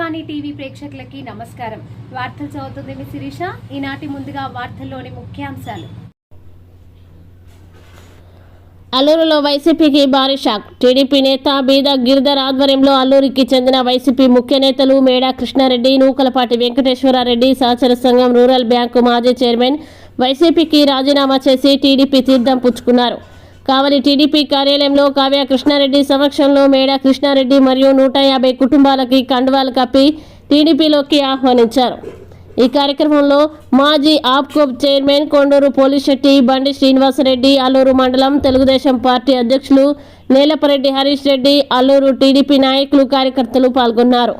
Udayavani TV ప్రేక్షకులకి నమస్కారం. వార్తలు చదువుతుంది మీ శిరీష. ఈనాటి ముందుగా వార్తల్లోని ముఖ్యాంశాలు. అల్లూరులో వైసీపీకి భారీ షాక్. టీడీపీ నేత బీద గిరిధర్ ఆధ్వర్యంలో అల్లూరికి చెందిన వైసీపీ ముఖ్య నేతలు మేడా కృష్ణారెడ్డి నూకలపాటి వెంకటేశ్వరారెడ్డి సహచర సంఘం రూరల్ బ్యాంకు మాజీ చైర్మన్ వైసీపీకి రాజీనామా చేసి టీడీపీ తీర్థం పుచ్చుకున్నారు. కావలి టీడీపీ కార్యాలయంలో కావ్య కృష్ణారెడ్డి సమక్షంలో మేడ కృష్ణారెడ్డి మరియు నూట యాభై కుటుంబాలకి కండువాలు కప్పి టీడీపీలోకి ఆహ్వానించారు. ఈ కార్యక్రమంలో మాజీ ఆప్కోప్ చైర్మన్ కొండూరు పోలిశెట్టి బండి శ్రీనివాసరెడ్డి అల్లూరు మండలం తెలుగుదేశం పార్టీ అధ్యక్షులు నేలపరెడ్డి హరీష్ రెడ్డి అల్లూరు టీడీపీ నాయకులు కార్యకర్తలు పాల్గొన్నారు.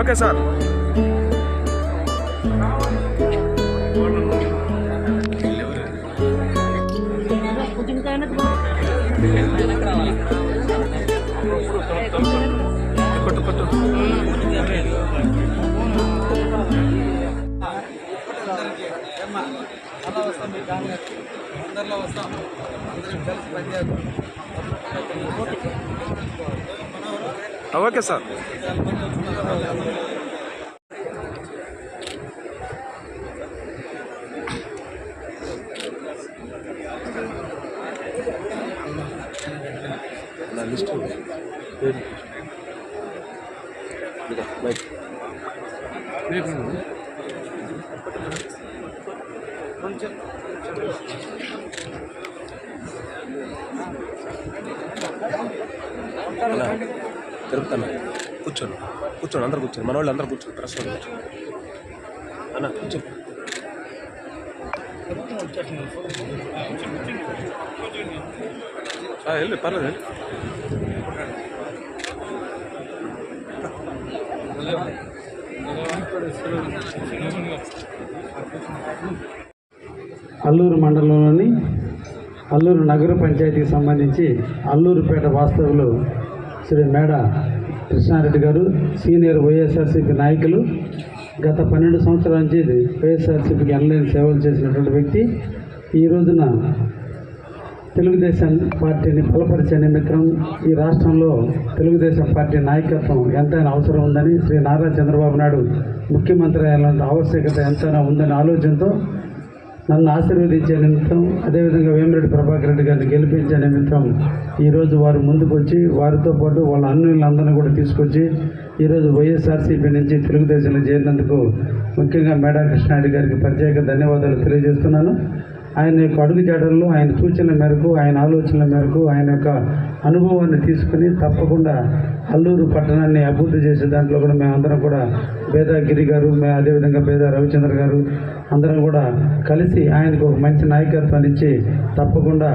ఓకే సార్ కొట్టు కొట్టు ఓకే సార్. లిస్ట్ పేరు ఇదిగో, అలా, తిరుపుతాను కూర్చోండి. కూర్చోండి. అందరు కూర్చోండి. మన వాళ్ళు అందరు కూర్చోండి. ప్రెస్ వాళ్ళు కూర్చోండి. అన్న కూర్చో వెళ్ళి పర్లేదు అల్లూరు మండలంలోని అల్లూరు నగర పంచాయతీకి సంబంధించి అల్లూరుపేట వాస్తవులు శ్రీ మేడ కృష్ణారెడ్డి గారు సీనియర్ వైఎస్ఆర్సీపీ నాయకులు. గత పన్నెండు సంవత్సరాల నుంచి వైఎస్ఆర్సీపీకి ఎనలేని సేవలు చేసినటువంటి వ్యక్తి. ఈ రోజున తెలుగుదేశం పార్టీని బలపరిచే నిమిత్తం ఈ రాష్ట్రంలో తెలుగుదేశం పార్టీ నాయకత్వం ఎంతైనా అవసరం ఉందని శ్రీ నారా చంద్రబాబు నాయుడు ముఖ్యమంత్రి అయ్యేంత ఆవశ్యకత ఎంతైనా ఉందనే ఆలోచనతో నన్ను ఆశీర్వదించే నిమిత్తం అదేవిధంగా వేమిరెడ్డి ప్రభాకర్ రెడ్డి గారిని గెలిపించే నిమిత్తం ఈరోజు వారు ముందుకు వచ్చి వారితో పాటు వాళ్ళ అన్నులందరినీ కూడా తీసుకొచ్చి ఈరోజు వైఎస్ఆర్సీపీ నుంచి తెలుగుదేశంలో చేరినందుకు ముఖ్యంగా మేడా కృష్ణారెడ్డి గారికి ప్రత్యేక ధన్యవాదాలు తెలియజేస్తున్నాను. ఆయన యొక్క అడుగుజాడల్లో ఆయన సూచనల మేరకు ఆయన ఆలోచనల మేరకు ఆయన యొక్క అనుభవాన్ని తీసుకుని తప్పకుండా అల్లూరు పట్టణాన్ని అభివృద్ధి చేసే దాంట్లో కూడా మేమందరం కూడా బేదా గిరి గారు మే అదేవిధంగా బేదా రవిచంద్ర గారు అందరం కూడా కలిసి ఆయనకు ఒక మంచి నాయకత్వాన్ని ఇచ్చి తప్పకుండా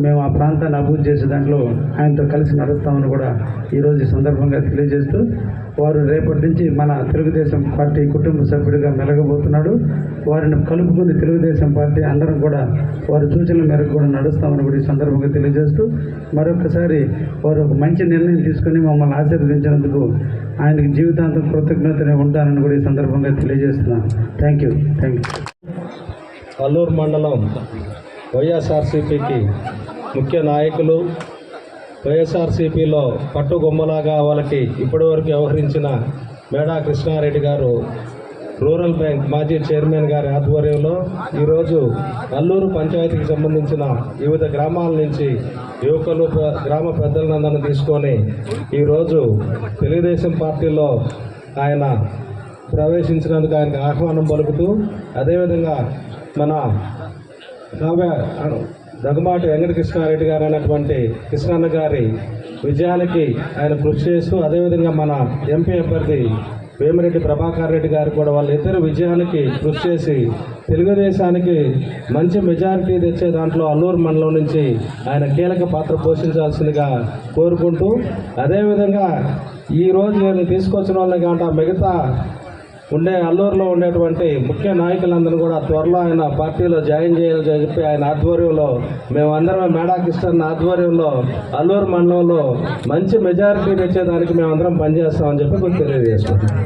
మేము ఆ ప్రాంతాన్ని అభివృద్ధి చేసే దాంట్లో ఆయనతో కలిసి నడుస్తామని కూడా ఈరోజు ఈ సందర్భంగా తెలియజేస్తూ వారు రేపటి నుంచి మన తెలుగుదేశం పార్టీ కుటుంబ సభ్యుడిగా మెలగబోతున్నాడు. వారిని కలుపుకుని తెలుగుదేశం పార్టీ అందరం కూడా వారి సూచనల మేరకు కూడా నడుస్తామని కూడా ఈ సందర్భంగా తెలియజేస్తూ మరొకసారి వారు ఒక మంచి నిర్ణయం తీసుకుని మమ్మల్ని ఆశీర్వదించినందుకు ఆయనకి జీవితాంతం కృతజ్ఞతనే ఉంటానని కూడా ఈ సందర్భంగా తెలియజేస్తున్నాను thank you thank you Alluru మండలం వైఎస్ఆర్సీపీకి ముఖ్య నాయకులు వైఎస్ఆర్సీపీలో పట్టుగొమ్మలాగా వాళ్ళకి ఇప్పటివరకు వ్యవహరించిన మేడా కృష్ణారెడ్డి గారు రూరల్ బ్యాంక్ మాజీ చైర్మన్ గారి ఆధ్వర్యంలో ఈరోజు అల్లూరు పంచాయతీకి సంబంధించిన వివిధ గ్రామాల నుంచి యువకులు గ్రామ పెద్దలందరినీ తీసుకొని ఈరోజు తెలుగుదేశం పార్టీలో ఆయన ప్రవేశించినందుకు ఆయనకు ఆహ్వానం పలుకుతూ అదేవిధంగా మన కావ్య దగ్గమాటి వెంకటకృష్ణారెడ్డి గారు అనేటువంటి కృష్ణన్న గారి విజయానికి ఆయన కృషి చేస్తూ అదేవిధంగా మన ఎంపీ అభ్యర్థి వేమిరెడ్డి ప్రభాకర్ రెడ్డి గారు కూడా వాళ్ళిద్దరు విజయానికి కృషి చేసి తెలుగుదేశానికి మంచి మెజారిటీ తెచ్చే దాంట్లో అల్లూరు మండలం నుంచి ఆయన కీలక పాత్ర పోషించాల్సిందిగా కోరుకుంటూ అదేవిధంగా ఈరోజు నేను తీసుకొచ్చిన వాళ్ళని కాకుండా మిగతా ఉండే అల్లూరులో ఉండేటువంటి ముఖ్య నాయకులందరూ కూడా త్వరలో ఆయన పార్టీలో జాయిన్ చేయాలని చెప్పి ఆయన ఆధ్వర్యంలో మేమందరం మేడా కిష్టన్ ఆధ్వర్యంలో అల్లూరు మండలంలో మంచి మెజారిటీ తెచ్చేదానికి మేమందరం పనిచేస్తామని చెప్పి మీకు తెలియజేస్తున్నాం.